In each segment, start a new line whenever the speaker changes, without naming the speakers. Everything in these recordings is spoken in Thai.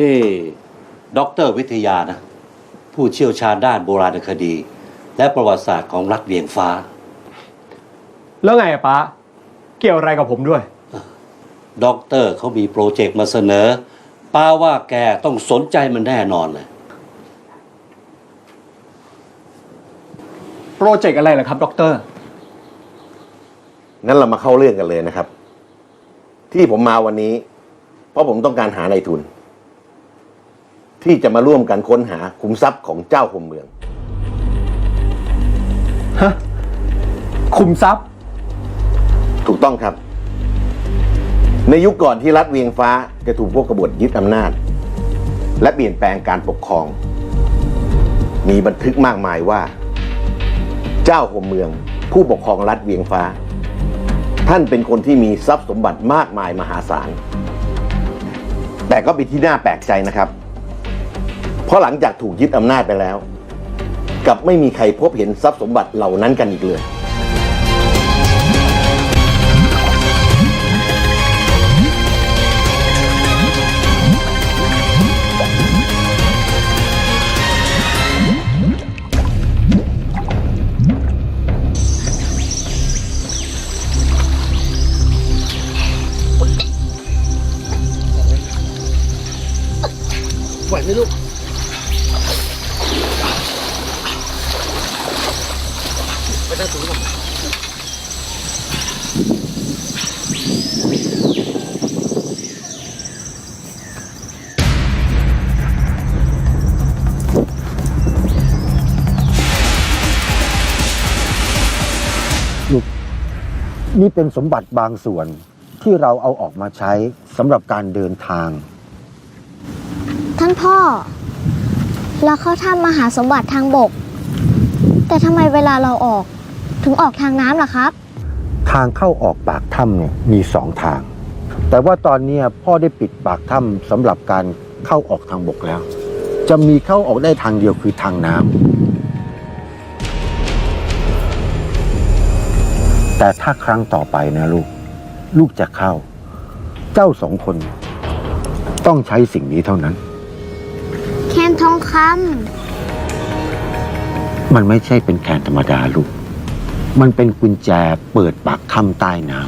นี่ด็อกเตอร์วิทยานะ ผู้เชี่ยวชาญด้านโบราณคดี และประวัติศาสตร์ของรัฐเวียงฟ้า
แล้วไงอะป้าเกี่ยวอะไรกับผมด้วย
ด็อกเตอร์เขามีโปรเจกต์มาเสนอ ป้าว่าแกต้องสนใจมันแน่นอนเลย
โปรเจกต์อะไรเหรอครับด็อกเตอร์
งั้นเรามาเข้าเรื่องกันเลยนะครับ ที่ผมมาวันนี้ เพราะผมต้องการหานายทุน ที่จะมาร่วมกันค้นหาขุมทรัพย์ของเจ้าคมเมือง
ฮะคุมทรัพย์
ถูกต้องครับ ในยุคก่อนที่รัฐเวียงฟ้าจะถูกพวกกบฏยึดอำนาจ และเปลี่ยนแปลงการปกครอง มีบันทึกมากมายว่า เจ้าคมเมือง ผู้ปกครองรัฐเวียงฟ้า ท่านเป็นคนที่มีทรัพย์สมบัติมากมายมหาศาล แต่ก็เป็นที่น่าแปลกใจนะครับเพ ราะหลังจากถูกยึดอำนาจไปแล้วกับไม่มีใครพบเห็นทรัพย์สมบัติเหล่านั้นกันอีกเลย
นี่เป็นสมบัติบางส่วนที่เราเอาออกมาใช้สำหรับการเดินทาง
ท่านพ่อ เราเข้าถ้ำมาหาสมบัติทางบก แต่ทำไมเวลาเราออกถึงออกทางน้ำล่ะครับ
ทางเข้าออกปากถ้ำเนี่ยมีสองทาง แต่ว่าตอนเนี้ยพ่อได้ปิดปากถ้ำสำหรับการเข้าออกทางบกแล้ว จะมีเข้าออกได้ทางเดียวคือทางน้ำ แต่ถ้าครั้งต่อไปนะลูก ลูกจะเข้า เจ้าสองคน ต้องใช้สิ่งนี้เท่านั้น
แคนทองค
มันไม่ใช่เป็นแคนธรรมดาลูก มันเป็นกุญแจเปิดปากถ้ำใต้น้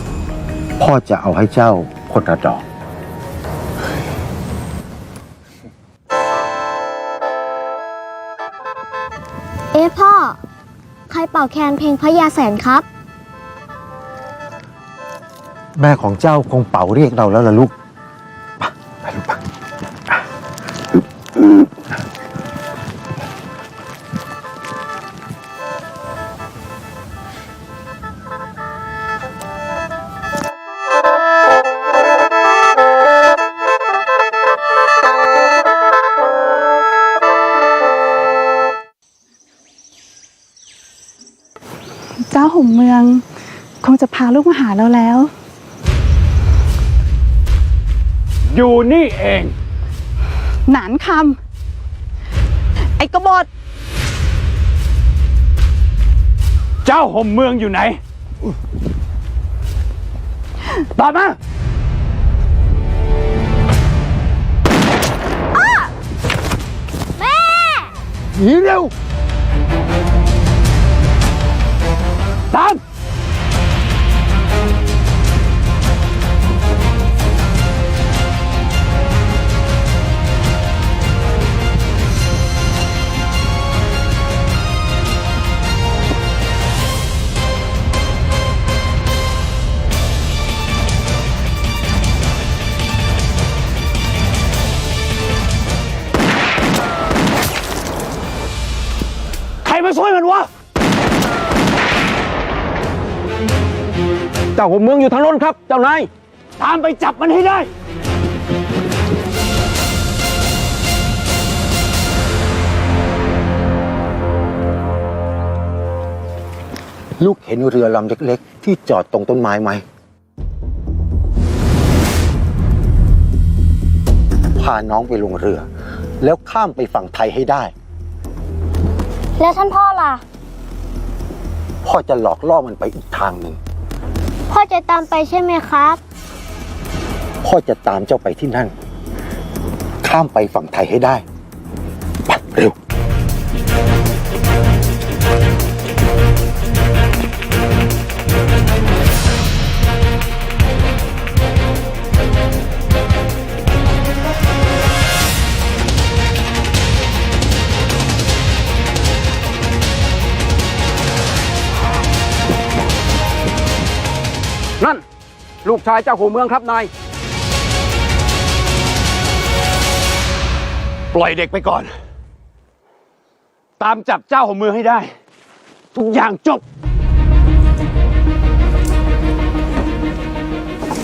ำพ่อจะเอาให้เจ้าคนละดอก
ใครเป่าแคนเพลงพระยาแสนครับ
แม่ของเจ้าคงเป่าเรียกเราแล้วล่ะลูก
มเมือง คงจะพาลูกมาหาเราแล้ว
อยู่นี่เอง
หนานคำไอ้กบฏ
เจ้าห่มเมืองอยู่ไหน ตอบมา
แม่
หนีเร็ว มาช่วยมันวะ
เจ้าหัวเมืองอยู่ทางโน้นครับ เจ้านาย
ตามไปจับมันให้ได้
ลูกเห็นเรือลำเล็กๆ ที่จอดตรงต้นไม้ไหม พาน้องไปลงเรือ แล้วข้ามไปฝั่งไทยให้ได้
แล้วท่านพ่อล่ะ
พ่อจะหลอกล่อมันไปอีกทางหนึ่ง
พ่อจะตามไปใช่ไหมครับ
พ่อจะตามเจ้าไปที่นั่น ข้ามไปฝั่งไทยให้ได้ไปเร็ว
ลูกชายเจ้าหัวเมืองครับนาย ปล่อยเด็กไปก่อน ตามจับเจ้าหัวเมืองให้ได้ ทุกอย่างจบ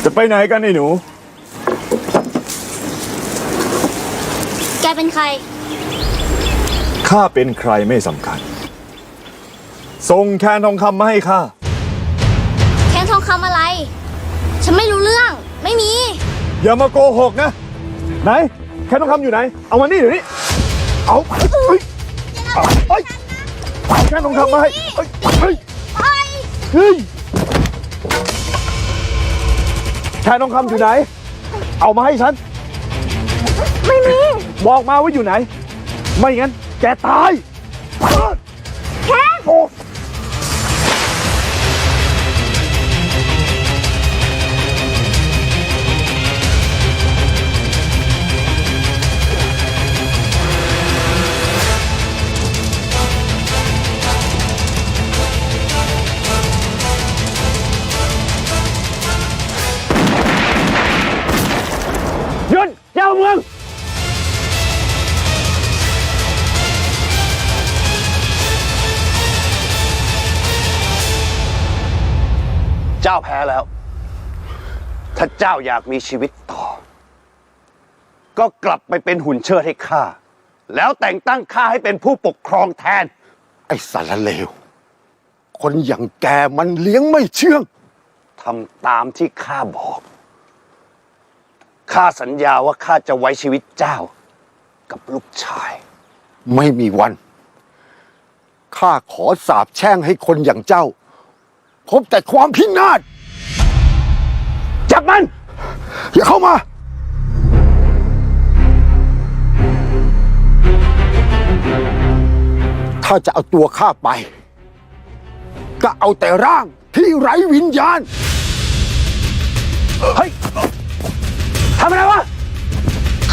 จะไปไหนกันไอ้หนู
แกเป็นใคร
ข้าเป็นใครไม่สำคัญ ส่งแคนทองคำมาให้ข้า
ฉันไม่รู้เรื่อง ไม่มี
อย่ามาโกหกนะ ไหน แคนทองคำอยู่ไหน เอามานี่เดี๋ยวนี้ เอาเฮ้ยเอาเฮ้ยเอาแคนทองคำมาให้เฮ้ยเฮ้ยเฮ้ยแคนทองคำอยู่ไหน เอามาให้ฉัน ไม่มี บอกมาว่าอยู่ไหน ไม่งั้นแกตาย
เจ้าแพ้แล้ว ถ้าเจ้าอยากมีชีวิตต่อ ก็กลับไปเป็นหุ่นเชิดให้ข้า แล้วแต่งตั้งข้าให้เป็นผู้ปกครองแทน
ไอ้สารเลว คนอย่างแกมันเลี้ยงไม่เชื่อง
ทำตามที่ข้าบอก ข้าสัญญาว่าข้าจะไว้ชีวิตเจ้า กับลูกชาย
ไม่มีวัน ข้าขอสาบแช่งให้คนอย่างเจ้า พบแต่ความพินาศ
จับมัน
อย่าเข้ามา ถ้าจะเอาตัวข้าไป ก็เอาแต่ร่างที่ไร้วิญญาณ
เฮ้ยทำอะไรวะ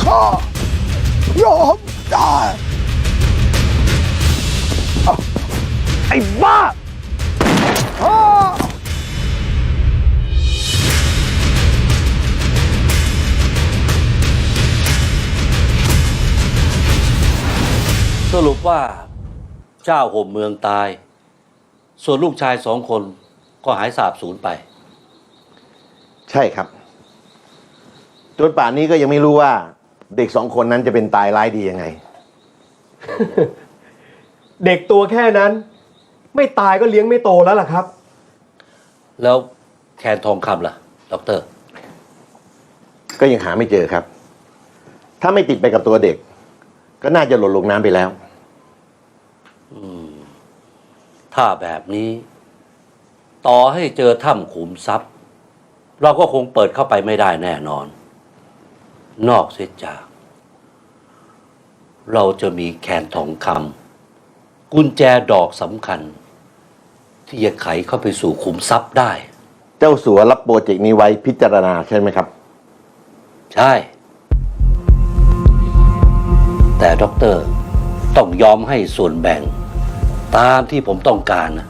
ข้ายอมได้
ไอ้บ้า
สรุปว่าเจ้าห่มเมืองตาย ส่วนลูกชายสองคนก็หายสาบสูญไป
ใช่ครับ จนป่านนี้ก็ยังไม่รู้ว่า เด็กสองคนนั้นจะเป็นตายร้ายดียังไง
เด็กตัวแค่นั้น ไม่ตายก็เลี้ยงไม่โตแล้วล่ะครับ
แล้วแคนทองคำล่ะด็อกเตอร์
ก็ยังหาไม่เจอครับ ถ้าไม่ติดไปกับตัวเด็ก ก็น่าจะหล่นลงน้ำไปแล้ว
ถ้าแบบนี้ ต่อให้เจอถ้ำขุมทรัพย์ เราก็คงเปิดเข้าไปไม่ได้แน่นอน นอกเสียจาก เราจะมีแคนทองคำกุญแจดอกสำคัญ ที่จะไขเข้าไปสู่ขุมทรัพย์ได้
เจ้าสัวรับโปรเจกต์นี้ไว้พิจารณาใช่ไหมครับ
ใช่ แต่ด็อกเตอร์ต้องยอมให้ส่วนแบ่ง ตามที่ผมต้องการนะ